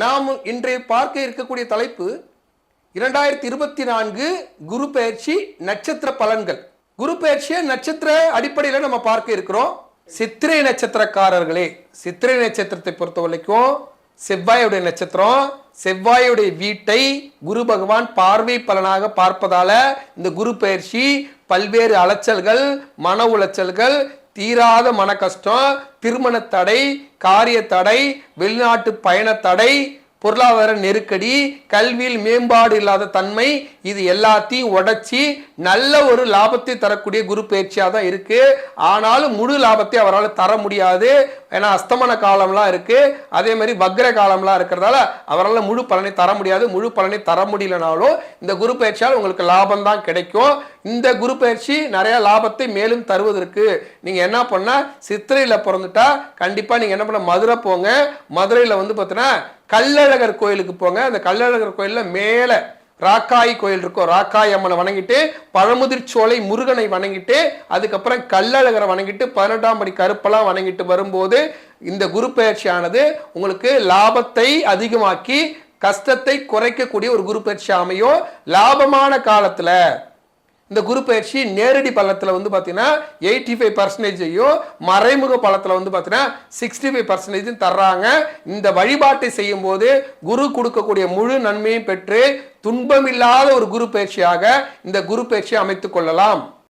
நாம் இன்றைய பார்க்க இருக்கக்கூடிய தலைப்பு இரண்டாயிரத்தி இருபத்தி நான்கு குரு பயிற்சி நட்சத்திர பலன்கள். குரு பயிற்சியை நட்சத்திர அடிப்படையில் நம்ம பார்க்க இருக்கிறோம். சித்திரை நட்சத்திரக்காரர்களே சித்திரை நட்சத்திரத்தை பொறுத்த வரைக்கும் செவ்வாயுடைய நட்சத்திரம் செவ்வாயுடைய வீட்டை குரு பகவான் பார்வை பலனாக பார்ப்பதால இந்த குரு பயிற்சி பல்வேறு அலைச்சல்கள் மன உளைச்சல்கள் தீராத மன கஷ்டம் திருமண தடை காரிய தடை வெளிநாட்டு பயண தடை பொருளாதார நெருக்கடி கல்வியில் மேம்பாடு இல்லாத தன்மை இது எல்லாத்தையும் உடைச்சி நல்ல ஒரு லாபத்தை தரக்கூடிய குரு பயிற்சியாக தான் இருக்கு. ஆனாலும் முழு லாபத்தை அவரால் தர முடியாது. ஏன்னா அஸ்தமன காலம்லாம் இருக்கு. அதே மாதிரி வக்ர காலம்லாம் இருக்கிறதால அவரால் முழு பலனை தர முடியாது. முழு பலனை தர முடியலனாலும் இந்த குரு பயிற்சியால் உங்களுக்கு லாபம் தான் கிடைக்கும். இந்த குரு பயிற்சி நிறைய லாபத்தை மேலும் தருவதற்கு நீங்க என்ன பண்ண சித்திரையில் பிறந்துட்டா கண்டிப்பா நீங்க என்ன பண்ண மதுரை போங்க. மதுரையில் வந்து பார்த்தீங்கன்னா கள்ளழகர் கோயிலுக்கு போங்க. அந்த கள்ளழகர் கோயிலில் மேலே ராக்காய் கோயில் இருக்கும். ராக்காய் அம்மனை வணங்கிட்டு பழமுதிர்ச்சோலை முருகனை வணங்கிட்டு அதுக்கப்புறம் கல்லழகரை வணங்கிட்டு பதினெட்டாம் படி கருப்பெல்லாம் வணங்கிட்டு வரும்போது இந்த குரு பயிற்சியானது உங்களுக்கு லாபத்தை அதிகமாக்கி கஷ்டத்தை குறைக்கக்கூடிய ஒரு குரு பயிற்சி அமையும். லாபமான காலத்தில் இந்த குரு பயிற்சி நேரடி பலத்தில் வந்து பார்த்தீங்கன்னா எயிட்டி ஃபைவ் பர்சன்டேஜையும் மறைமுக பலத்தில் வந்து பார்த்தீங்கன்னா சிக்ஸ்டி ஃபைவ் பர்சன்டேஜும் தர்றாங்க. இந்த வழிபாட்டை செய்யும் போது குரு கொடுக்கக்கூடிய முழு நன்மையும் பெற்று துன்பமில்லாத ஒரு குரு பயிற்சியாக இந்த குரு பயிற்சியை அமைத்துக் கொள்ளலாம்.